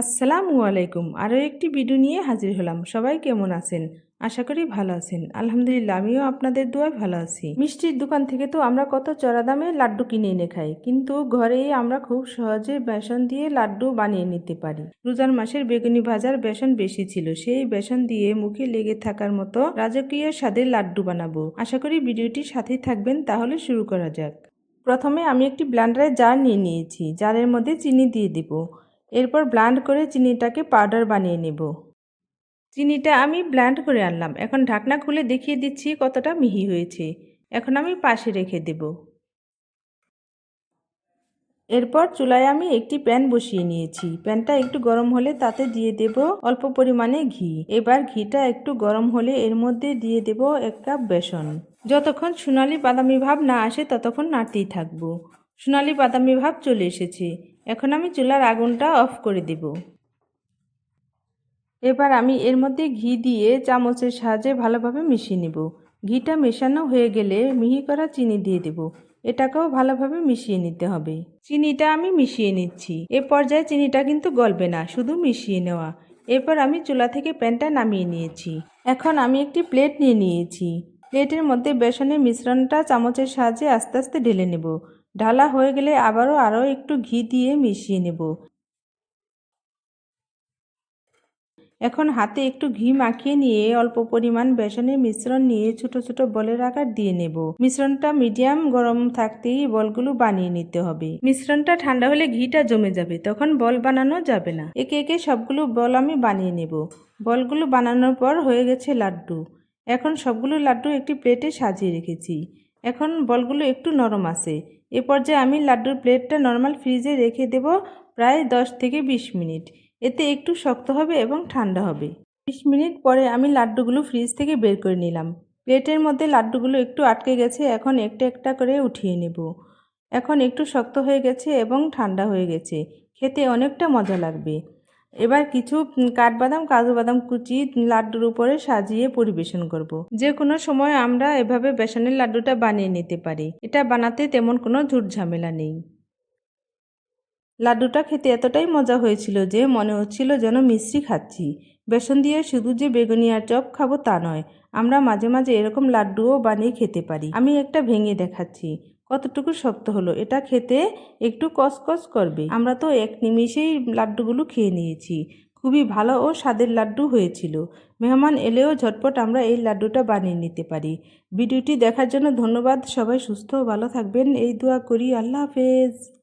আসসালামু আলাইকুম। আরও একটি ভিডিও নিয়ে হাজির হলাম। সবাই কেমন আছেন? আশা করি ভালো আছেন। আলহামদুলিল্লাহ, আমিও আপনাদের দোয়ায় ভালো আছি। মিষ্টির দোকান থেকে তো আমরা কত চড়া দামে লাড্ডু কিনে এনে খাই, কিন্তু ঘরেই আমরা খুব সহজে বেসন দিয়ে লাড্ডু বানিয়ে নিতে পারি। রোজার মাসের বেগুনি ভাজার বেসন বেশি ছিল। সেই বেসন দিয়ে মুখে লেগে থাকার মতো রাজকীয় স্বাদের লাড্ডু বানাবো। আশা করি ভিডিওটির সাথেই থাকবেন। তাহলে শুরু করা যাক। প্রথমে আমি একটি ব্লান্ডারে জার নিয়ে নিয়েছি। জারের মধ্যে চিনি দিয়ে দিব। এরপর ব্লান্ড করে চিনিটাকে পাউডার বানিয়ে নেব। চিনিটা আমি ব্লান্ড করে আনলাম। এখন ঢাকনা খুলে দেখিয়ে দিচ্ছি কতটা মিহি হয়েছে। এখন আমি পাশে রেখে দেব। এরপর চুলায় আমি একটি প্যান বসিয়ে নিয়েছি। প্যানটা একটু গরম হলে তাতে দিয়ে দেব অল্প পরিমাণে ঘি। এবার ঘিটা একটু গরম হলে এর মধ্যে দিয়ে দেব এক কাপ বেসন। যতক্ষণ সোনালি বাদামি ভাব না আসে, ততক্ষণ নাড়তেই থাকব। সোনালি বাদামি ভাব চলে এসেছে। এখন আমি চুলার আগুনটা অফ করে দেব। এবার আমি এর মধ্যে ঘি দিয়ে চামচের সাহায্যে ভালোভাবে মিশিয়ে নেব। ঘিটা মেশানো হয়ে গেলে মিহি করা চিনি দিয়ে দেব। এটাকেও ভালোভাবে মিশিয়ে নিতে হবে। চিনিটা আমি মিশিয়ে নিচ্ছি। এ পর্যায়ে চিনিটা কিন্তু গলবে না, শুধু মিশিয়ে নেওয়া। এরপর আমি চুলা থেকে প্যানটা নামিয়ে নিয়েছি। এখন আমি একটি প্লেট নিয়ে নিয়েছি। প্লেটের মধ্যে বেসনের মিশ্রণটা চামচের সাহায্যে আস্তে আস্তে ঢেলে নেব। ঢালা হয়ে গেলে আবারও আরও একটু ঘি দিয়ে মিশিয়ে নেব। এখন হাতে একটু ঘি মাখিয়ে নিয়ে অল্প পরিমাণ বেসনের মিশ্রণ নিয়ে ছোট ছোট বলের আকার দিয়ে নেব। মিশ্রণটা মিডিয়াম গরম থাকতেই বলগুলো বানিয়ে নিতে হবে। মিশ্রণটা ঠান্ডা হলে ঘিটা জমে যাবে, তখন বল বানানো যাবে না। একে একে সবগুলো বল আমি বানিয়ে নেব। বলগুলো বানানোর পর হয়ে গেছে লাড্ডু। এখন সবগুলো লাড্ডু একটি প্লেটে সাজিয়ে রেখেছি। এখন বলগুলো একটু নরম আছে। এ পর্যায়ে আমি লাড্ডুর প্লেটটা নর্মাল ফ্রিজে রেখে দেব প্রায় দশ থেকে বিশ মিনিট। এতে একটু শক্ত হবে এবং ঠান্ডা হবে। বিশ মিনিট পরে আমি লাড্ডুগুলো ফ্রিজ থেকে বের করে নিলাম। প্লেটের মধ্যে লাড্ডুগুলো একটু আটকে গেছে, এখন একটা একটা করে উঠিয়ে নেব। এখন একটু শক্ত হয়ে গেছে এবং ঠান্ডা হয়ে গেছে। খেতে অনেকটা মজা লাগবে। এবার কিছু কাঠবাদাম কাজু বাদাম কুচি, লাড্ডুর উপরে সাজিয়ে পরিবেশন করব। যে কোনো সময় আমরা এভাবে বেসনের লাড্ডুটা বানিয়ে নিতে পারি। এটা বানাতে তেমন কোনো ঝুট ঝামেলা নেই। লাড্ডুটা খেতে এতটাই মজা হয়েছিল যে মনে হচ্ছিল যেন মিশ্রি খাচ্ছি। বেসন দিয়ে শুধু যে বেগুনি আর চপ খাব তা নয়, আমরা মাঝে মাঝে এরকম লাড্ডুও বানিয়ে খেতে পারি। আমি একটা ভেঙে দেখাচ্ছি। কতটুকু শক্ত হলো, এটা খেতে একটু কসকস করবে। আমরা তো এক নিমিষেই লাড্ডুগুলো খেয়ে নিয়েছি। খুবই ভালো ও স্বাদের লাড্ডু হয়েছিল। মেহমান এলেও ঝটপট আমরা এই লাড্ডুটা বানিয়ে নিতে পারি। ভিডিওটি দেখার জন্য ধন্যবাদ। সবাই সুস্থ ও ভালো থাকবেন। এই দোয়া করি। আল্লাহ হাফেজ।